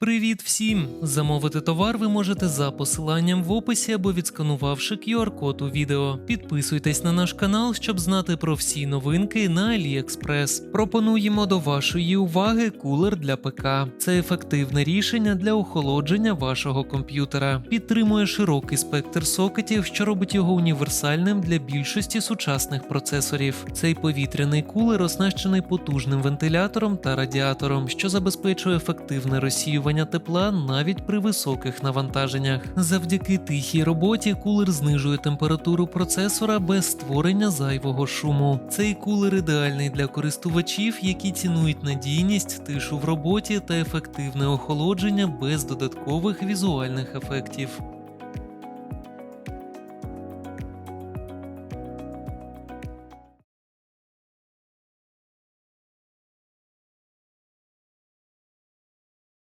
Привіт всім! Замовити товар ви можете за посиланням в описі або відсканувавши QR-код у відео. Підписуйтесь на наш канал, щоб знати про всі новинки на AliExpress. Пропонуємо до вашої уваги кулер для ПК. Це ефективне рішення для охолодження вашого комп'ютера. Підтримує широкий спектр сокетів, що робить його універсальним для більшості сучасних процесорів. Цей повітряний кулер оснащений потужним вентилятором та радіатором, що забезпечує ефективне розсіювання тепла навіть при високих навантаженнях. Завдяки тихій роботі кулер знижує температуру процесора без створення зайвого шуму. Цей кулер ідеальний для користувачів, які цінують надійність, тишу в роботі та ефективне охолодження без додаткових візуальних ефектів.